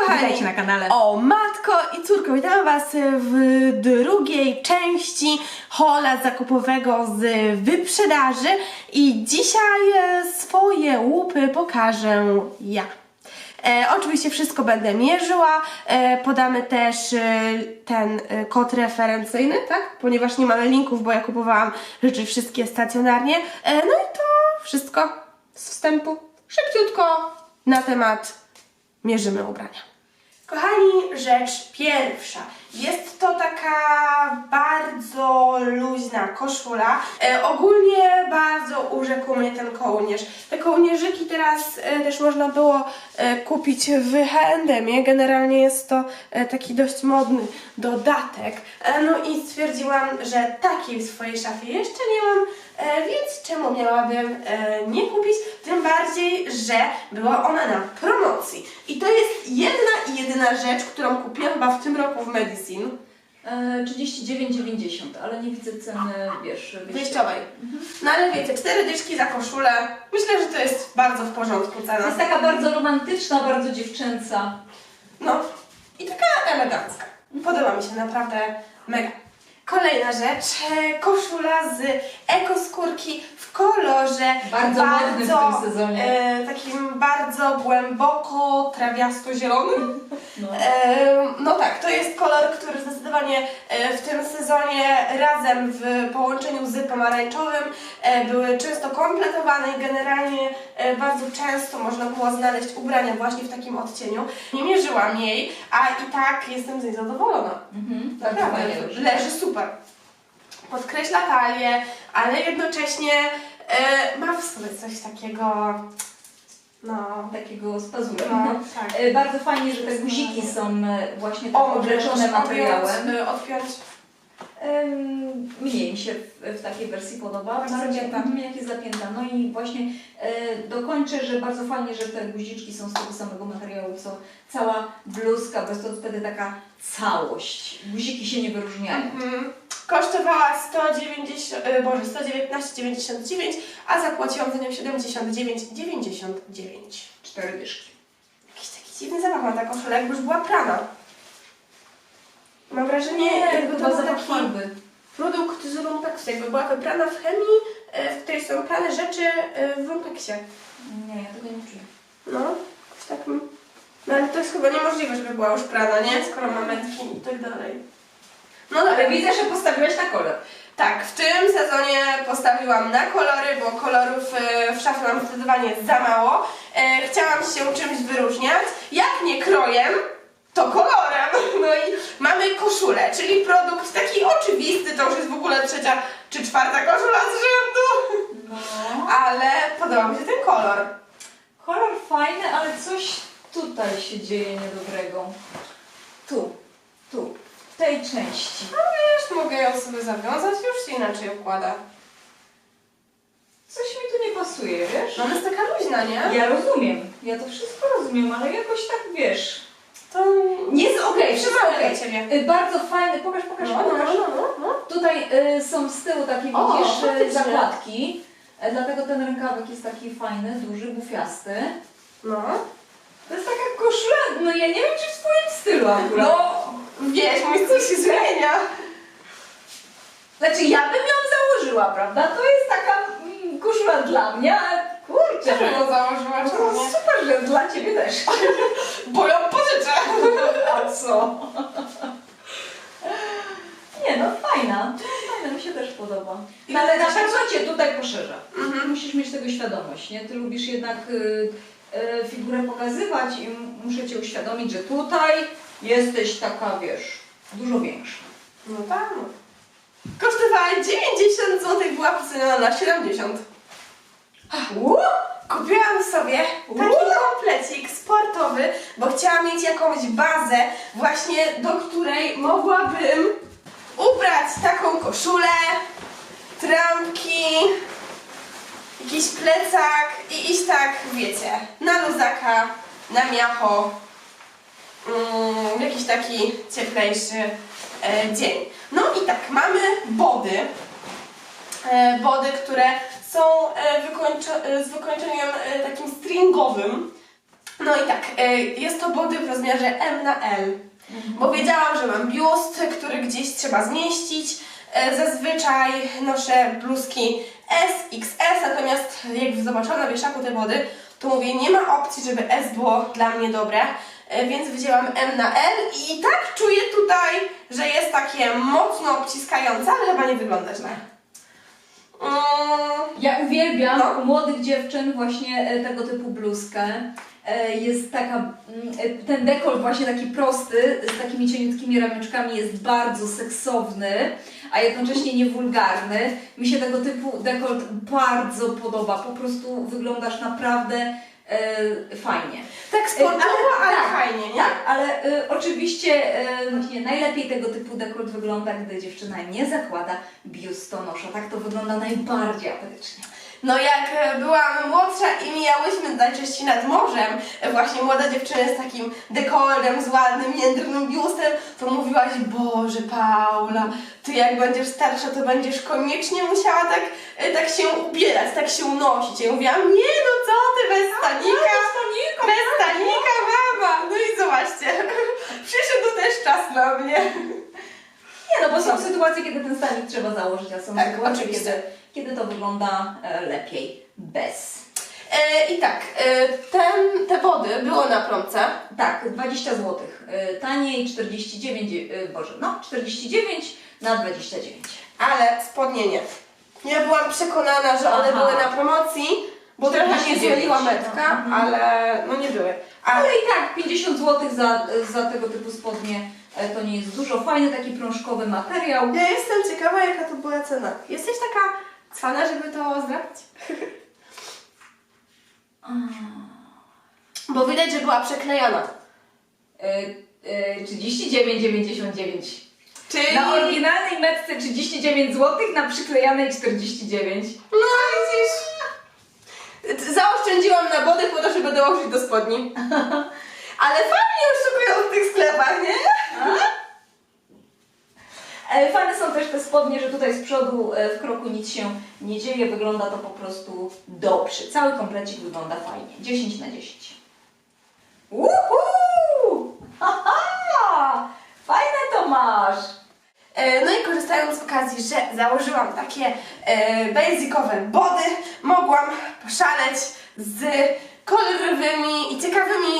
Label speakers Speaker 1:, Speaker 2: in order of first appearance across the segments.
Speaker 1: kochani!
Speaker 2: Witajcie na kanale.
Speaker 1: O matko i córko, witam Was w drugiej części hola zakupowego z wyprzedaży i dzisiaj e, swoje łupy pokażę ja. E, oczywiście wszystko będę mierzyła, e, podamy też e, ten e, kod referencyjny, tak? Ponieważ nie mamy linków, bo ja kupowałam rzeczy wszystkie stacjonarnie. E, no i to wszystko z wstępu, szybciutko na temat mierzymy ubrania. Kochani, rzecz pierwsza. Jest to taka bardzo luźna koszula. E, ogólnie bardzo urzekł mnie ten kołnierz. Te kołnierzyki teraz e, też można było e, kupić w H&M. Generalnie jest to e, taki dość modny dodatek. E, no i stwierdziłam, że takiej w swojej szafie jeszcze nie mam, e, więc czemu miałabym e, nie kupić? Tym bardziej, że była ona na promocji. I to jest jedna i jedyna rzecz, którą kupiłam chyba w tym roku w Medicine.
Speaker 3: E, 39,90, ale nie widzę ceny, wiesz,
Speaker 1: Wyjściowej. No ale wiecie, cztery dyszki za koszulę. Myślę, że to jest bardzo w porządku cena.
Speaker 3: jest taka bardzo romantyczna, bardzo dziewczęca.
Speaker 1: No i taka elegancka. Podoba mi się naprawdę mega. Kolejna rzecz, e, koszula z ekoskórki kolorze
Speaker 3: Bardzo modny w tym sezonie.
Speaker 1: E, takim bardzo głęboko trawiasto-zielonym.
Speaker 3: No.
Speaker 1: E, no tak, to jest kolor, który zdecydowanie e, w tym sezonie razem w połączeniu z pomarańczowym e, były często kompletowane i generalnie e, bardzo często można było znaleźć ubrania właśnie w takim odcieniu. Nie mierzyłam jej, a i tak jestem z niej zadowolona.
Speaker 3: Mhm, bardzo
Speaker 1: Naprawdę,
Speaker 3: leży
Speaker 1: super. Podkreśla talię, ale jednocześnie e, ma w sobie coś takiego, no,
Speaker 3: Takiego z pazurem.
Speaker 1: no,
Speaker 3: No.
Speaker 1: tak.
Speaker 3: E, Bardzo fajnie, że te guziki są e, właśnie tak obleczone materiałem.
Speaker 1: Odpiąć, y, odpiąć.
Speaker 3: Em, Mnie się w, w takiej wersji podoba.
Speaker 1: Bardzo
Speaker 3: W zasadzie,
Speaker 1: zapięta.
Speaker 3: mhm, Jak jest zapięta. No i właśnie e, dokończę, że bardzo fajnie, że te guziczki są z tego samego materiału, co cała bluzka, bo jest to wtedy taka całość. Guziki się nie wyróżniają.
Speaker 1: Mhm. Kosztowała 190, y, Boże, 119,99, a zapłaciłam za nią 79,99.
Speaker 3: Cztery dyszki.
Speaker 1: Jakiś taki dziwny zapach ma ta koszula, jakby już była prana. Mam wrażenie, jakby to był taki
Speaker 3: farby.
Speaker 1: produkt z Lumpeksu, jakby była wyprana w chemii, y, w której są prane rzeczy y, w Lumpeksie.
Speaker 3: Nie, ja tego nie czuję.
Speaker 1: No, jakoś tak. mi- No ale to jest chyba niemożliwe, żeby była już prana, nie? Skoro ma metki i tak dalej. No dobra,
Speaker 3: widzę, że postawiłaś na kolor.
Speaker 1: Tak, w tym sezonie postawiłam na kolory, bo kolorów e, w szafie mam zdecydowanie za mało. E, chciałam się czymś wyróżniać. Jak nie krojem, to kolorem. No i mamy koszulę, czyli produkt taki oczywisty, to już jest w ogóle trzecia czy czwarta koszula z rzędu.
Speaker 3: No.
Speaker 1: Ale podoba mi się ten kolor.
Speaker 3: Kolor fajny, ale coś tutaj się dzieje niedobrego. Tu, tu, tej części.
Speaker 1: No wiesz, mogę ją sobie zawiązać, już się inaczej układa.
Speaker 3: Coś mi tu nie pasuje, wiesz?
Speaker 1: No ona jest taka luźna, nie?
Speaker 3: Ja rozumiem, ja to wszystko rozumiem, ale jakoś tak wiesz.
Speaker 1: To
Speaker 3: Nie jest okej, wszystko
Speaker 1: Przymawia
Speaker 3: okej. Y, Bardzo fajny, pokaż, pokaż,
Speaker 1: No, no,
Speaker 3: pokaż.
Speaker 1: no, no, no.
Speaker 3: Tutaj y, są z tyłu takie,
Speaker 1: O,
Speaker 3: widzisz, y,
Speaker 1: faktycznie.
Speaker 3: zakładki. Y, Dlatego ten rękawek jest taki fajny, duży, bufiasty.
Speaker 1: No.
Speaker 3: To jest taka koszula, no ja nie wiem, czy w twoim stylu akurat.
Speaker 1: No, wiesz, mój styl się zmienia.
Speaker 3: Znaczy ja bym ją założyła, prawda? To jest taka mm, koszula dla mnie, ale kurczę.
Speaker 1: Czemu ją założyła,
Speaker 3: No
Speaker 1: czemu nie?
Speaker 3: super, że dla ciebie też.
Speaker 1: Bo ją pożyczę.
Speaker 3: A co? Nie no, fajna. Fajna, mi się też podoba. No, ale na pewno cię tutaj poszerza.
Speaker 1: Mhm.
Speaker 3: Musisz mieć tego świadomość, nie? Ty lubisz jednak y, y, figurę pokazywać i m- muszę cię uświadomić, że tutaj jesteś taka, wiesz, dużo większa.
Speaker 1: No tak. Kosztowała 90 zł, była wyceniona na 70.
Speaker 3: Uuu,
Speaker 1: Kupiłam sobie taki komplecik sportowy, bo chciałam mieć jakąś bazę właśnie, do której mogłabym ubrać taką koszulę, trampki, jakiś plecak i iść tak, wiecie, na luzaka, na miacho, mm, jakiś taki cieplejszy e, dzień. No i tak, mamy body, e, body, które są e, z wykończeniem takim stringowym. No i tak, jest to body w rozmiarze M na L. Bo wiedziałam, że mam biust, który gdzieś trzeba zmieścić. Zazwyczaj noszę bluzki S, XS, natomiast jak zobaczyłam na wieszaku te body, to mówię, nie ma opcji, żeby S było dla mnie dobre, więc wzięłam M na L i tak czuję tutaj, że jest takie mocno obciskające, ale chyba nie wygląda źle. Mm,
Speaker 3: Ja uwielbiam
Speaker 1: No.
Speaker 3: u młodych dziewczyn właśnie e, tego typu bluzkę. E, Jest taka, mm, e, ten dekolt właśnie taki prosty, z takimi cieniutkimi ramionczkami jest bardzo seksowny, a jednocześnie niewulgarny. Mi się tego typu dekolt bardzo podoba, po prostu wyglądasz naprawdę e, fajnie.
Speaker 1: tak sportowo, ale
Speaker 3: tak,
Speaker 1: fajnie, nie?
Speaker 3: Tak, ale y, oczywiście y, najlepiej tego typu dekolt wygląda, gdy dziewczyna nie zakłada biustonosza. Tak to wygląda najbardziej apetycznie.
Speaker 1: No jak e, byłam młodsza i mijałyśmy najczęściej nad morzem, e, właśnie młoda dziewczyna z takim dekoltem, z ładnym, jędrnym biustem, to mówiłaś, Boże Paula, ty jak będziesz starsza, to będziesz koniecznie musiała tak, e, tak się ubierać, tak się unosić. Ja mówiłam, nie no co ty, bez stanika, bez stanika mama. No i zobaczcie, przyszedł też czas na mnie.
Speaker 3: Nie no, bo są sytuacje, kiedy ten stanik trzeba założyć, a są
Speaker 1: Tak,
Speaker 3: sytuacje,
Speaker 1: oczywiście.
Speaker 3: kiedy, kiedy to wygląda e, lepiej bez.
Speaker 1: E, I tak, e, ten, te wody było na promce.
Speaker 3: Tak, 20 zł. Taniej 49, y, Boże, no 49 na 29.
Speaker 1: Ale spodnie nie. Ja byłam przekonana, że one
Speaker 3: Aha.
Speaker 1: były na promocji, bo trochę
Speaker 3: 49.
Speaker 1: zmyliła metka,
Speaker 3: Mhm.
Speaker 1: ale no nie były. A
Speaker 3: Ale i tak 50 zł za, za tego typu spodnie to nie jest dużo. Fajny taki prążkowy materiał.
Speaker 1: ja jestem ciekawa, jaka to była cena. Jesteś taka cwana, żeby to zdradzić? Bo widać, że była przeklejona.
Speaker 3: Y, y, 39,99.
Speaker 1: Czyli...
Speaker 3: Na oryginalnej metce 39 zł, na przyklejanej 49.
Speaker 1: No widzisz. Zaoszczędziłam na body po to, żeby dołożyć do spodni. Ale fajnie oszukują w tych sklepach, nie?
Speaker 3: E, Fajne są też te spodnie, że tutaj z przodu e, w kroku nic się nie dzieje, wygląda to po prostu dobrze. Cały komplecik wygląda fajnie. 10 na 10. Uhu! Haha! Fajne to masz!
Speaker 1: E, No i korzystając z okazji, że założyłam takie e, basicowe body, mogłam poszaleć z kolorowymi i ciekawymi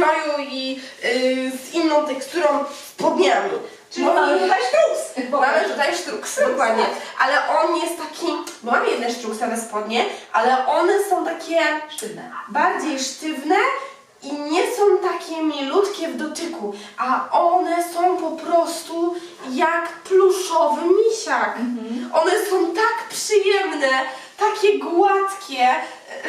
Speaker 1: w kroju i e, z inną teksturą spodniami.
Speaker 3: Czyli
Speaker 1: No
Speaker 3: mamy tutaj sztuks!
Speaker 1: Mamy tutaj sztruks, dokładnie. Ale on jest taki, bo mamy jedne sztruksowe spodnie, ale one są takie
Speaker 3: Sztywne.
Speaker 1: bardziej sztywne i nie są takie milutkie w dotyku, a one są po prostu jak pluszowy misiak. One są tak przyjemne, takie gładkie,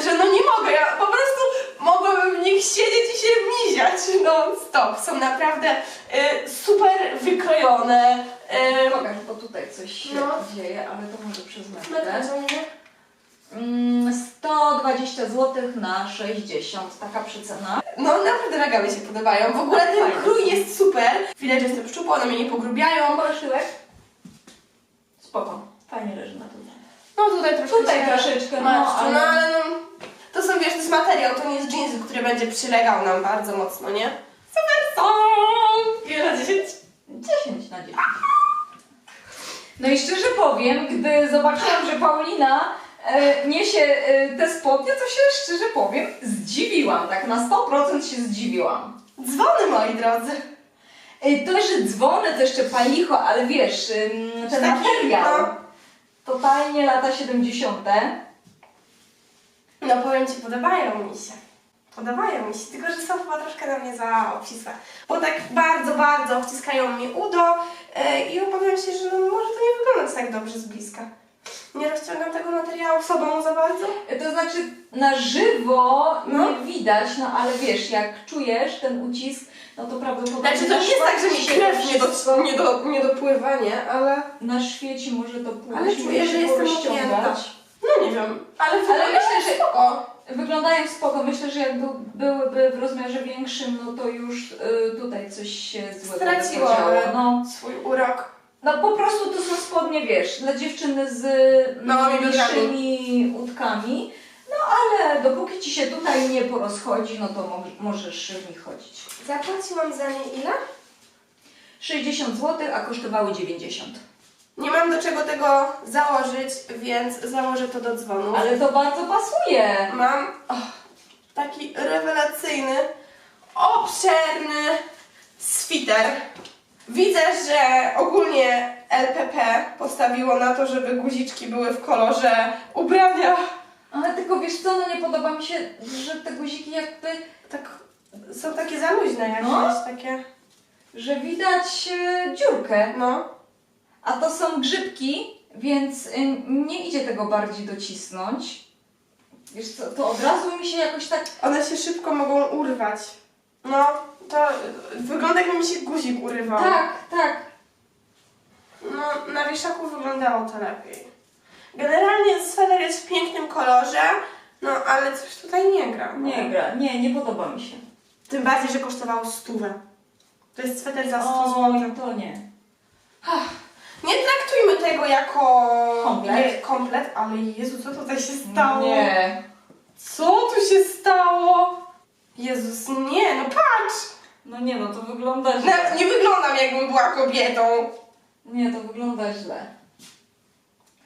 Speaker 1: że no nie mogę, ja po prostu mogłabym w nich siedzieć i się miziać non stop. Są naprawdę y, super wykrojone. Y,
Speaker 3: Pokaż, bo tutaj coś się
Speaker 1: No.
Speaker 3: dzieje, ale to może przez
Speaker 1: metra ciągnie.
Speaker 3: Mm, 120 zł na 60, taka przycena.
Speaker 1: No naprawdę mi się podobają. W ogóle ten krój jest super. Widać, że jestem szczupła, one mnie nie pogrubiają.
Speaker 3: Porszyłek? Spoko, fajnie leży na tym.
Speaker 1: No tutaj troszkę
Speaker 3: Tutaj troszeczkę, no, ale-
Speaker 1: no ale no, to są, wiesz, to jest materiał, to nie jest jeans, który będzie przylegał nam bardzo mocno, nie? Super są! Ile na 10?
Speaker 3: 10 na 10. No i szczerze powiem, gdy zobaczyłam, że Paulina e, niesie e, te spodnie, to się szczerze powiem zdziwiłam, tak na 100% się zdziwiłam.
Speaker 1: Dzwony, moi drodzy.
Speaker 3: E, to, że dzwony, to jeszcze palicho, ale wiesz, ym, ten
Speaker 1: Taki,
Speaker 3: materiał,
Speaker 1: no.
Speaker 3: totalnie lata 70.
Speaker 1: No powiem Ci, podobają mi się. Podobają mi się, tylko że są chyba troszkę na mnie za obcisłe. Bo tak bardzo, bardzo obciskają mi udo e, i obawiam się, że no, może to nie wyglądać tak dobrze z bliska. Nie rozciągam tego materiału sobą za bardzo.
Speaker 3: To znaczy na żywo
Speaker 1: No.
Speaker 3: nie widać, no ale wiesz, jak czujesz ten ucisk, no to prawdopodobnie
Speaker 1: Znaczy to nie jest tak, że mi krew nie, do, nie, do, nie dopływa, nie? Ale,
Speaker 3: na świeci może to pójść,
Speaker 1: ale czuję, że jestem opięta. No nie wiem, ale,
Speaker 3: Ale
Speaker 1: wygląda
Speaker 3: myślę, że
Speaker 1: spoko.
Speaker 3: wyglądają spoko. Myślę, że jak był, byłyby w rozmiarze większym, no to już y, tutaj coś się złego
Speaker 1: Straciło,
Speaker 3: by podziało.
Speaker 1: ale-
Speaker 3: No,
Speaker 1: Swój urok.
Speaker 3: no po prostu to są spodnie, wiesz, dla dziewczyny z
Speaker 1: Małymi
Speaker 3: mniejszymi udkami. No ale dopóki ci się tutaj nie porozchodzi, no to mo- możesz w nich chodzić.
Speaker 1: Zapłaciłam za nie ile?
Speaker 3: 60 zł, a kosztowały 90.
Speaker 1: Nie mam do czego tego założyć, więc założę to do dzwonu.
Speaker 3: Ale to bardzo pasuje.
Speaker 1: Mam och, taki rewelacyjny, obszerny switer. Widzę, że ogólnie LPP postawiło na to, żeby guziczki były w kolorze ubrania.
Speaker 3: Ale tylko wiesz co, no nie podoba mi się, że te guziki jakby,
Speaker 1: Tak, są takie za luźne jakieś,
Speaker 3: No.
Speaker 1: takie.
Speaker 3: że widać e, dziurkę.
Speaker 1: No.
Speaker 3: A to są grzybki, więc y, nie idzie tego bardziej docisnąć. Wiesz co, to od razu mi się jakoś tak...
Speaker 1: One się szybko mogą urwać. No, to y, wygląda jakby mi się guzik urywał.
Speaker 3: Tak, tak.
Speaker 1: No, na wieszaku wyglądało to lepiej. Generalnie sweter jest w pięknym kolorze, no ale coś tutaj nie gra.
Speaker 3: Nie gra, nie, nie podoba mi się.
Speaker 1: Tym bardziej, że kosztowało stówę. To jest sweter za 100
Speaker 3: O,
Speaker 1: zł.
Speaker 3: to nie.
Speaker 1: Nie traktujmy tego jako
Speaker 3: Komplet.
Speaker 1: Nie, komplet, ale Jezu, co tutaj się stało?
Speaker 3: Nie.
Speaker 1: Co tu się stało? Jezus, nie, no patrz!
Speaker 3: No nie, no to wygląda źle.
Speaker 1: Na, nie wyglądam jakbym była kobietą.
Speaker 3: Nie, to wygląda źle.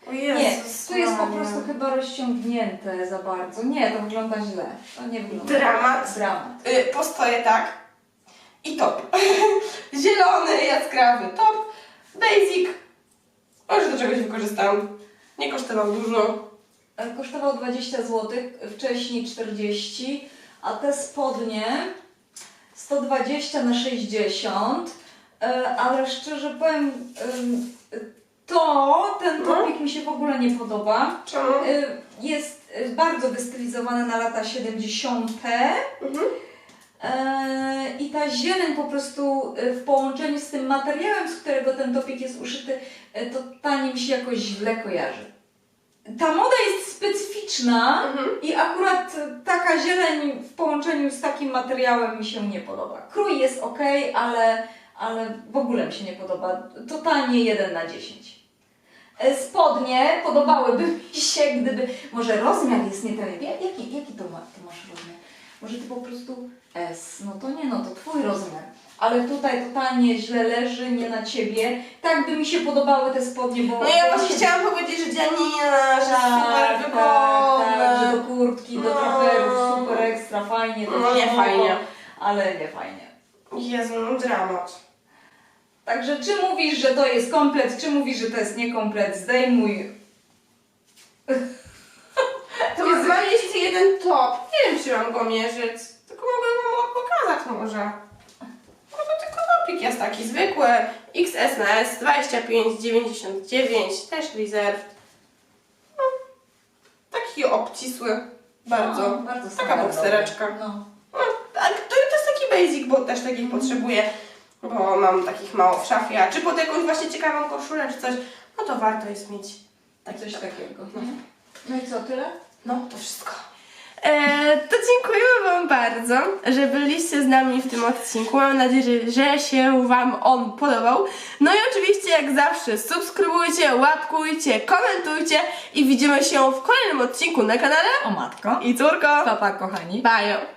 Speaker 1: O
Speaker 3: Nie,
Speaker 1: Jezus,
Speaker 3: tu jest po
Speaker 1: Maria.
Speaker 3: prostu chyba rozciągnięte za bardzo. Nie, to wygląda źle. To nie wygląda
Speaker 1: Dramat.
Speaker 3: Dramat.
Speaker 1: Y, postoję tak. I top. Zielony, jaskrawy top. Basic. Może do czegoś wykorzystam. Nie kosztował dużo.
Speaker 3: E, Kosztował 20 zł, wcześniej 40, a te spodnie 120 na 60, e, ale szczerze powiem, to, ten
Speaker 1: No.
Speaker 3: topik mi się w ogóle nie podoba.
Speaker 1: Czemu?
Speaker 3: Y, Jest bardzo wystylizowany na lata 70.
Speaker 1: Mhm.
Speaker 3: E, I ta zieleń po prostu y, w połączeniu z tym materiałem, z którego ten topik jest uszyty, y, totalnie mi się jakoś źle kojarzy. Ta moda jest specyficzna
Speaker 1: Mhm.
Speaker 3: i akurat taka zieleń w połączeniu z takim materiałem mi się nie podoba. Krój jest ok, ale, ale w ogóle mi się nie podoba. Totalnie 1 na 10. E, Spodnie podobałyby mi się, gdyby. Może rozmiar jest nie ten. Ja- Jaki, jaki to, ma, to masz rozmiar? Może ty po prostu S. No to nie, no to twój rozmiar. Ale tutaj totalnie źle leży, nie na ciebie. Tak by mi się podobały te spodnie, bo.
Speaker 1: No ja właśnie chciałam powiedzieć, że Janina, że
Speaker 3: tak,
Speaker 1: super
Speaker 3: tak, tak, że
Speaker 1: wygodne.
Speaker 3: do kurtki, do
Speaker 1: No.
Speaker 3: traperów, super ekstra, fajnie.
Speaker 1: No nie fajnie.
Speaker 3: Ale nie fajnie.
Speaker 1: Jezu, no dramat.
Speaker 3: Także czy mówisz, że to jest komplet, czy mówisz, że to jest niekomplet, zdejmuj.
Speaker 1: To jest, mam jeszcze jeden top. Mam go mierzyć. Tylko mogę wam pokazać może. No to tylko topik jest taki zwykły. XS na S 25,99. Też rezerw. No, taki obcisły. Bardzo.
Speaker 3: No, bardzo
Speaker 1: Taka boksereczka.
Speaker 3: No.
Speaker 1: No, tak, to, to jest taki basic, bo też takich potrzebuję. Bo mam takich mało w szafie. A czy pod jakąś właśnie ciekawą koszulę czy coś, no to warto jest mieć taki
Speaker 3: Coś
Speaker 1: top.
Speaker 3: takiego.
Speaker 1: No.
Speaker 3: No i co, tyle?
Speaker 1: No, to wszystko. E, to dziękujemy Wam bardzo, że byliście z nami w tym odcinku. Mam nadzieję, że się Wam on podobał. No i oczywiście, jak zawsze, subskrybujcie, łapkujcie, komentujcie i widzimy się w kolejnym odcinku na kanale
Speaker 3: O matko.
Speaker 1: i córko.
Speaker 3: Papa, kochani.
Speaker 1: Bajo.